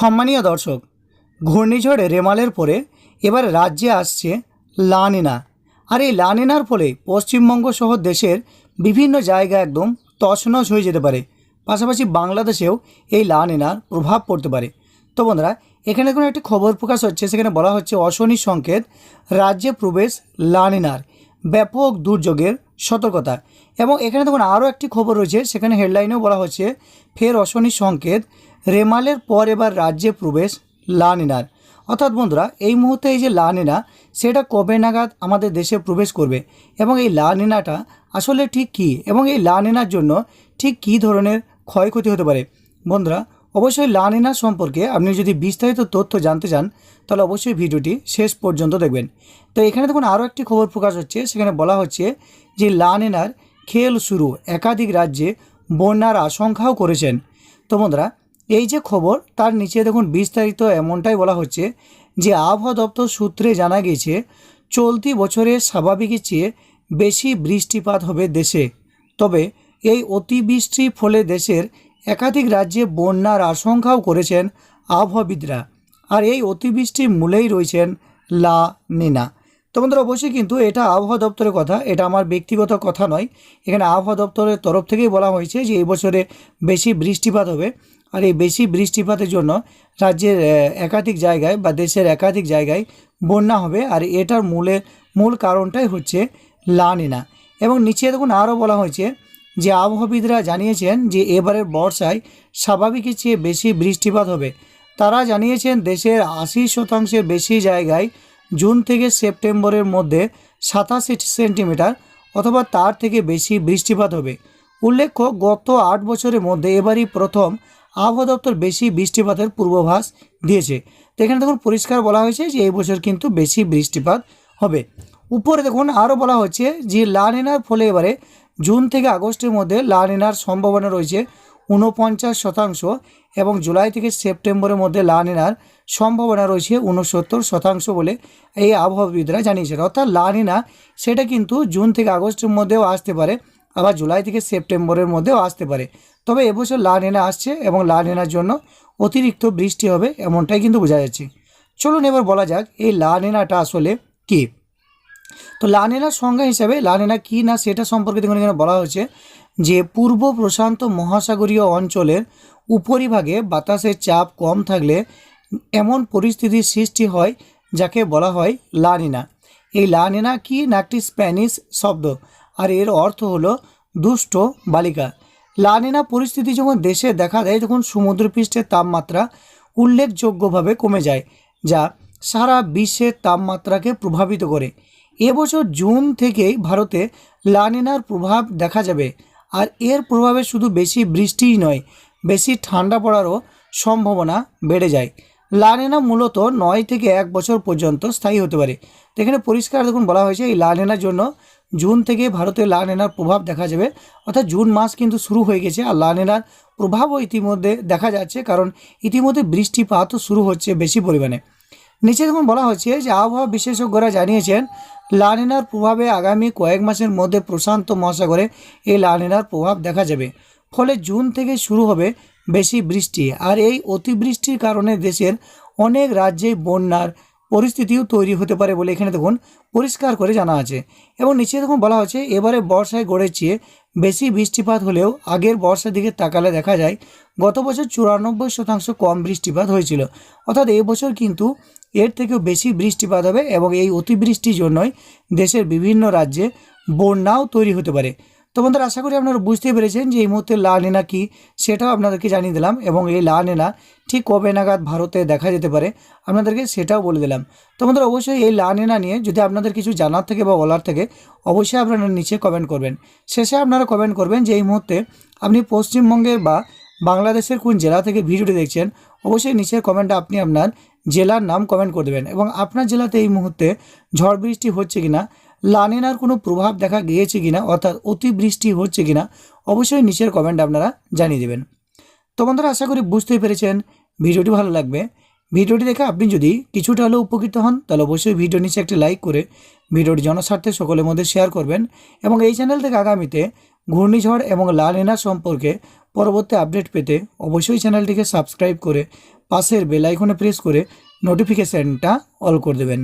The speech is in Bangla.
সম্মানীয় দর্শক, ঘূর্ণিঝড় রেমালের পরে এবার রাজ্যে আসছে লানিনা। আর এই লানিনার ফলে পশ্চিমবঙ্গ সহ দেশের বিভিন্ন জায়গা একদম তছনছ হয়ে যেতে পারে। পাশাপাশি বাংলাদেশেও এই লানিনার প্রভাব পড়তে পারে। তো বন্ধুরা, এখানে কোনো একটি খবর প্রকাশ হচ্ছে, সেখানে বলা হচ্ছে অশনি সংকেত, রাজ্যে প্রবেশ লানিনার। ব্যাপক দুর্যোগের সতর্কতা। এবং এখানে দেখুন আরও একটি খবর রয়েছে, সেখানে হেডলাইনেও বলা হচ্ছে, ফের অশনি সংকেত, রেমালের পর এবার রাজ্যে প্রবেশ লানিনার অর্থাৎ বন্ধুরা, এই মুহূর্তে এই যে লানিনা সেটা কবে নাগাদ আমাদের দেশে প্রবেশ করবে? এবং এই লানিনাটা আসলে ঠিক কী? এবং এই লানিনার জন্য ঠিক কী ধরনের ক্ষয়ক্ষতি হতে পারে? বন্ধুরা অবশ্যই লানিনা সম্পর্কে আপনি যদি বিস্তারিত তথ্য জানতে চান, তাহলে অবশ্যই ভিডিওটি শেষ পর্যন্ত দেখবেন। তো এখানে দেখুন আরও একটি খবর প্রকাশ হচ্ছে, সেখানে বলা হচ্ছে যে লানিনার খেল শুরু একাধিক রাজ্যে বন্যার আশঙ্কাও করেছেন। তো বন্ধুরা, এই যে খবর, তার নিচে দেখুন বিস্তারিত এমনটাই বলা হচ্ছে যে আবহাওয়া দপ্তর সূত্রে জানা গিয়েছে, চলতি বছরে স্বাভাবিকের চেয়ে বেশি বৃষ্টিপাত হবে দেশে। তবে এই অতিবৃষ্টির ফলে দেশের একাধিক রাজ্যে বন্যার আশঙ্কাও করেছেন আবহাওয়াবিদরা। আর এই অতিবৃষ্টির মূলেই রয়েছেন লা নিনা। তো বন্ধুরা, অবশ্যই কিন্তু এটা আবহাওয়া দপ্তরের কথা, এটা আমার ব্যক্তিগত কথা নয়। এখানে আবহাওয়া দপ্তরের তরফ থেকেই বলা হয়েছে যে এই বছরে বেশি বৃষ্টিপাত হবে। আর এই বেশি বৃষ্টিপাতের জন্য রাজ্যের একাধিক জায়গায় বা দেশের একাধিক জায়গায় বন্যা হবে। আর এটার মূলে, মূল কারণটাই হচ্ছে লানিনা এবং নিচে দেখুন আরও বলা হয়েছে যে আবহাওয়াবিদরা জানিয়েছেন যে এবারের বর্ষায় স্বাভাবিকের চেয়ে বেশি বৃষ্টিপাত হবে। তারা জানিয়েছেন দেশের আশি শতাংশের বেশি জায়গায় জুন থেকে সেপ্টেম্বরের মধ্যে সাতাশি সেন্টিমিটার অথবা তার থেকে বেশি বৃষ্টিপাত হবে। উল্লেখ্য, গত আট বছরের মধ্যে এবারই প্রথম আবহাওয়া দপ্তর বেশি বৃষ্টিপাতের পূর্বাভাস দিয়েছে। এখানে দেখুন, পরিষ্কার বলা হয়েছে যে এই বছর কিন্তু বেশি বৃষ্টিপাত হবে। উপরে দেখুন, আরও বলা হচ্ছে যে লানিনার ফলে এবারে জুন থেকে আগস্টের মধ্যে লানিনার সম্ভাবনা রয়েছে ঊনপঞ্চাশ শতাংশ এবং জুলাই থেকে সেপ্টেম্বরের মধ্যে লানিনার সম্ভাবনা রয়েছে ঊনসত্তর শতাংশ বলে এই আবহাওয়াবিদরা জানিয়েছেন। অর্থাৎ লানিনা সেটা কিন্তু জুন থেকে আগস্টের মধ্যেও আসতে পারে, আবার জুলাই থেকে সেপ্টেম্বরের মধ্যেও আসতে পারে। তবে এবছর লানিনা আসছে এবং লানিনার জন্য অতিরিক্ত বৃষ্টি হবে এমনটাই কিন্তু বোঝা যাচ্ছে। চলুন এবার বলা যাক এই লানিনাটা আসলে কী? তো লানেনার সংজ্ঞা হিসাবে লানেনা কি না সেটা সম্পর্কে দেখুন, এখানে বলা হয়েছে যে পূর্ব প্রশান্ত মহাসাগরীয় অঞ্চলের উপরিভাগে বাতাসের চাপ কম থাকলে এমন পরিস্থিতির সৃষ্টি হয় যাকে বলা হয় লানিনা এই লানিনা কি না একটি স্প্যানিশ শব্দ? আর এর অর্থ হলো দুষ্ট বালিকা। লানিনা পরিস্থিতি যখন দেশে দেখা দেয় তখন সমুদ্রপৃষ্ঠের তাপমাত্রা উল্লেখযোগ্যভাবে কমে যায়, যা সারা বিশ্বের তাপমাত্রাকে প্রভাবিত করে। এবছর জুন থেকেই ভারতে লানিনার প্রভাব দেখা যাবে। আর এর প্রভাবে শুধু বেশি বৃষ্টিই নয়, বেশি ঠান্ডা পড়ারও সম্ভাবনা বেড়ে যায়। লানিনা মূলত নয় থেকে এক বছর পর্যন্ত স্থায়ী হতে পারে। এখানে পরিষ্কার দেখুন বলা হয়েছে, এই লানিনার জন্য জুন থেকে ভারতে লানিনার প্রভাব দেখা যাবে। অর্থাৎ জুন মাস কিন্তু শুরু হয়ে গেছে আর লানিনার প্রভাবও ইতিমধ্যে দেখা যাচ্ছে কারণ ইতিমধ্যে বৃষ্টিপাতও শুরু হচ্ছে বেশি পরিমাণে। নিচে দেখুন বলা হচ্ছে যে আবহাওয়া বিশেষজ্ঞরা জানিয়েছেন লানিনার প্রভাবে আগামী কয়েক মাসের মধ্যে প্রশান্ত মহাসাগরে এই লানিনার প্রভাব দেখা যাবে। ফলে জুন থেকে শুরু হবে বেশি বৃষ্টি। আর এই অতিবৃষ্টির কারণে দেশের অনেক রাজ্যে বন্যার পরিস্থিতিও তৈরি হতে পারে বলে এখানে দেখুন পরিষ্কার করে জানা আছে। এবং নিচে দেখুন বলা হচ্ছে এবারে বর্ষায় গড়ের চেয়ে বেশি বৃষ্টিপাত হলেও আগের বর্ষার দিকে তাকালে দেখা যায় গত বছর চুরানব্বই শতাংশ কম বৃষ্টিপাত হয়েছিল। অর্থাৎ এই বছর কিন্তু এর থেকেও বেশি বৃষ্টিপাত হবে এবং এই অতিবৃষ্টির জন্যই দেশের বিভিন্ন রাজ্যে বন্যাও তৈরি হতে পারে। তো বন্ধুরা, আশা করি আপনারা বুঝতে পেরেছেন যে এই মুহূর্তে লা নেনা কী সেটাও আপনাদেরকে জানিয়ে দিলাম এবং এই লা নেনা ঠিক কবে নাগাদ ভারতে দেখা যেতে পারে আপনাদেরকে সেটাও বলে দিলাম। তো বন্ধুরা, অবশ্যই এই লা নেনা নিয়ে যদি আপনাদের কিছু জানার থেকে বা বলার থেকে, অবশ্যই আপনারা নিচে কমেন্ট করবেন। শেষে আপনারা কমেন্ট করবেন যে এই মুহূর্তে আপনি পশ্চিমবঙ্গের বা বাংলাদেশের কোন জেলা থেকে ভিডিওটি দেখছেন, অবশ্যই নিচের কমেন্টে আপনি আপনার জেলার নাম কমেন্ট করে দেবেন এবং আপনার জেলাতে এই মুহূর্তে ঝড় বৃষ্টি হচ্ছে কিনা লানিনার কোনো প্রভাব দেখা গিয়েছে কিনা, অর্থাৎ অতিবৃষ্টি হচ্ছে কিনা, অবশ্যই নিচের কমেন্ট আপনারা জানিয়ে দেবেন। তো বন্ধুরা, আশা করি বুঝতেই পেরেছেন ভিডিওটি ভালো লাগবে। ভিডিওটি দেখে আপনি যদি কিছুটা হলেও উপকৃত হন, তাহলে অবশ্যই ভিডিও নিচে একটি লাইক করে ভিডিওটি জনস্বার্থে সকলের মধ্যে শেয়ার করবেন এবং এই চ্যানেল থেকে আগামীতে ঘূর্ণিঝড় এবং লানিনা সম্পর্কে পরবর্তী আপডেট পেতে অবশ্যই চ্যানেলটিকে সাবস্ক্রাইব করে পাশের বেল আইকনে প্রেস করে নোটিফিকেশানটা অল করে দেবেন।